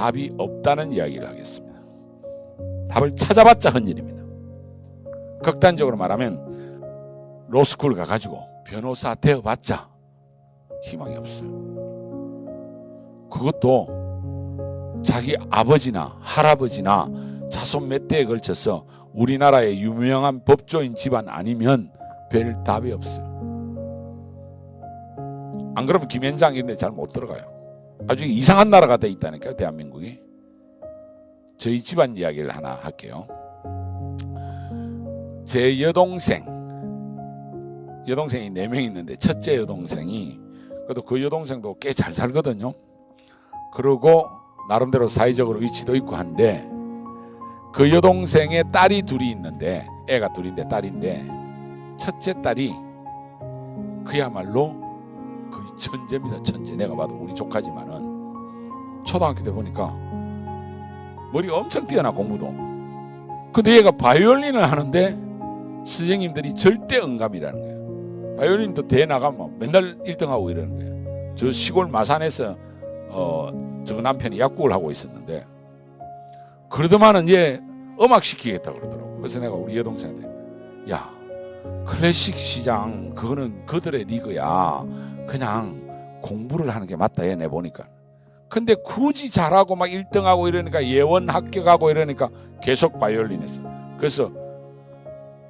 답이 없다는 이야기를 하겠습니다. 답을 찾아봤자 헛일입니다. 극단적으로 말하면 로스쿨 가가지고 변호사 되어봤자 희망이 없어요. 그것도 자기 아버지나 할아버지나 자손 몇 대에 걸쳐서 우리나라의 유명한 법조인 집안 아니면 별 답이 없어요. 안 그러면 김현장 이런 데 잘 못 들어가요. 아주 이상한 나라가 돼 있다니까요, 대한민국이. 저희 집안 이야기를 하나 할게요. 제 여동생, 여동생이 네 명 있는데 첫째 여동생이 그래도 그 여동생도 꽤 잘 살거든요. 그리고 나름대로 사회적으로 위치도 있고 한데 그 여동생의 딸이 둘이 있는데 애가 둘인데 딸인데 첫째 딸이 그야말로 천재입니다. 천재. 내가 봐도 우리 조카지만은 초등학교 때 보니까 머리가 엄청 뛰어나 공부도. 근데 얘가 바이올린을 하는데 선생님들이 절대 응감이라는 거예요. 바이올린도 대회 나가면 맨날 1등하고 이러는 거예요. 저 시골 마산에서 어, 저 남편이 약국을 하고 있었는데 그러더만은 얘 음악 시키겠다 그러더라고. 그래서 내가 우리 여동생한테 야 클래식 시장 그거는 그들의 리그야. 그냥 공부를 하는 게 맞다 얘네 보니까. 근데 굳이 잘하고 막 1등하고 이러니까 예원 합격하고 이러니까 계속 바이올린 했어. 그래서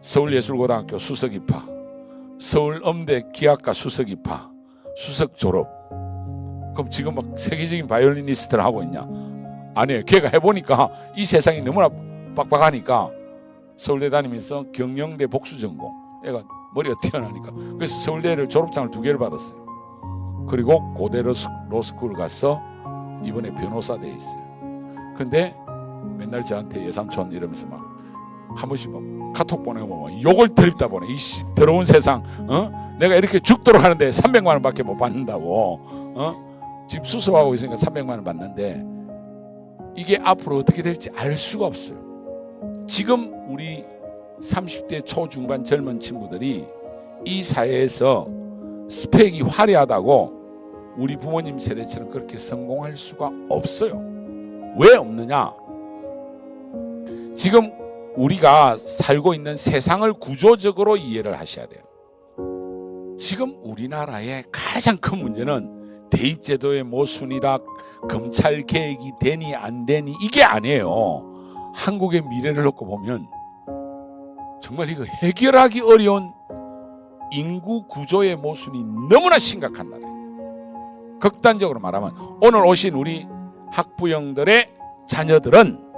서울예술고등학교 수석 입학, 서울음대 기악과 수석 입학, 수석 졸업. 그럼 지금 막 세계적인 바이올리니스트를 하고 있냐? 아니에요. 걔가 해보니까 이 세상이 너무나 빡빡하니까 서울대 다니면서 경영대 복수 전공. 애가 머리가 뛰어나니까. 그래서 서울대를 졸업장을 두 개를 받았어요. 그리고 고대 로스- 로스쿨 가서 이번에 변호사 돼 있어요. 근데 맨날 저한테 예삼촌 이러면서 막 한 번씩 막 카톡 보내고 막 욕을 드립다 보내. 이씨 더러운 세상. 어? 내가 이렇게 죽도록 하는데 300만 원밖에 못 받는다고. 어? 지금 수습하고 있으니까 300만 원 받는데 이게 앞으로 어떻게 될지 알 수가 없어요. 지금 우리 30대 초중반 젊은 친구들이 이 사회에서 스펙이 화려하다고 우리 부모님 세대처럼 그렇게 성공할 수가 없어요. 왜 없느냐? 지금 우리가 살고 있는 세상을 구조적으로 이해를 하셔야 돼요. 지금 우리나라의 가장 큰 문제는 대입제도의 모순이다, 검찰 개혁이 되니 안 되니 이게 아니에요. 한국의 미래를 놓고 보면 정말 이거 해결하기 어려운 인구 구조의 모순이 너무나 심각한 나라예요. 극단적으로 말하면 오늘 오신 우리 학부형들의 자녀들은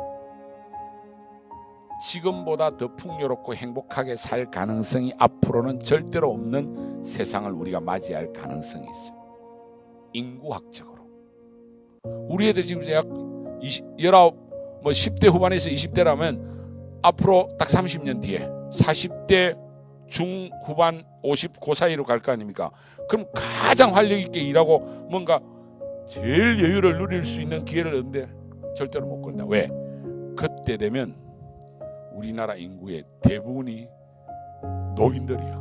지금보다 더 풍요롭고 행복하게 살 가능성이 앞으로는 절대로 없는 세상을 우리가 맞이할 가능성이 있어요. 인구학적으로. 우리 애들 지금 약 20, 19, 뭐 10대 후반에서 20대라면 앞으로 딱 30년 뒤에 40대 중후반 50, 그 사이로 갈 거 아닙니까? 그럼 가장 활력 있게 일하고 뭔가 제일 여유를 누릴 수 있는 기회를 얻는데 절대로 못 건다. 왜? 그때 되면 우리나라 인구의 대부분이 노인들이야.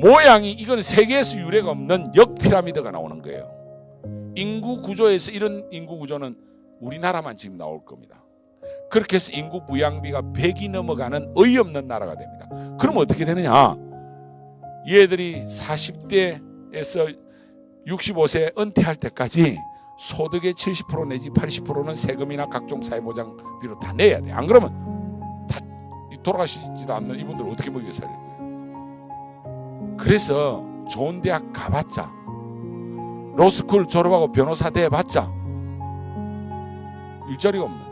모양이 이건 세계에서 유례가 없는 역피라미드가 나오는 거예요. 인구 구조에서 이런 인구 구조는 우리나라만 지금 나올 겁니다. 그렇게 해서 인구 부양비가 100이 넘어가는 어이없는 나라가 됩니다. 그럼 어떻게 되느냐? 얘들이 40대에서 65세 은퇴할 때까지 소득의 70% 내지 80%는 세금이나 각종 사회보장비로 다 내야 돼. 안 그러면 다 돌아가시지도 않는 이분들 어떻게 먹여 살릴 거예요? 그래서 좋은 대학 가봤자 로스쿨 졸업하고 변호사 돼봤자 일자리가 없는.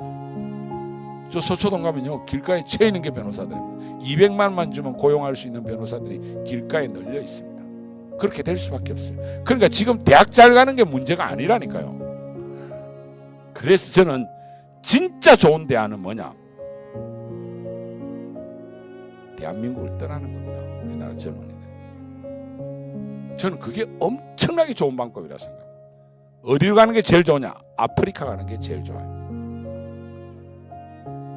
저 서초동 가면요 길가에 채 있는 게 변호사들입니다. 200만만 주면 고용할 수 있는 변호사들이 길가에 널려 있습니다. 그렇게 될 수밖에 없어요. 그러니까 지금 대학 잘 가는 게 문제가 아니라니까요. 그래서 저는 진짜 좋은 대안은 뭐냐? 대한민국을 떠나는 겁니다. 우리나라 젊은이들. 저는 그게 엄청나게 좋은 방법이라 생각합니다. 어디로 가는 게 제일 좋으냐? 아프리카 가는 게 제일 좋아요.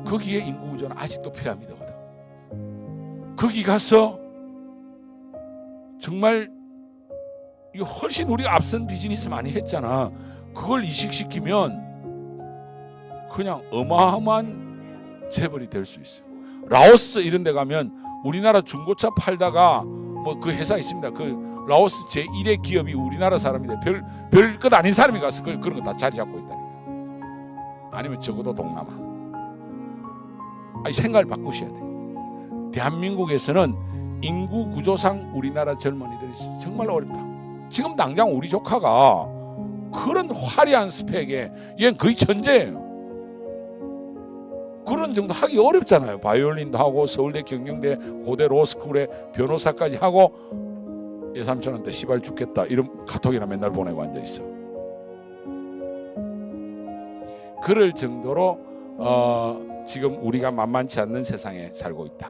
거기에 인구 구조는 아직도 피라미드거든. 거기 가서 정말 이거 훨씬 우리가 앞선 비즈니스 많이 했잖아. 그걸 이식시키면 그냥 어마어마한 재벌이 될 수 있어요. 라오스 이런 데 가면 우리나라 중고차 팔다가 뭐 그 회사 있습니다. 그 라오스 제1의 기업이 우리나라 사람인데 별 별 것 아닌 사람이 가서 그, 그런 거 다 자리 잡고 있다니까요. 아니면 적어도 동남아. 아니 생각을 바꾸셔야 돼요. 대한민국에서는 인구 구조상 우리나라 젊은이들이 정말 어렵다. 지금 당장 우리 조카가 그런 화려한 스펙에 얘는 거의 천재예요. 그런 정도 하기 어렵잖아요. 바이올린도 하고 서울대 경영대 고대 로스쿨에 변호사까지 하고 예 삼촌한테 시발 죽겠다 이런 카톡이나 맨날 보내고 앉아 있어. 그럴 정도로 어, 지금 우리가 만만치 않는 세상에 살고 있다.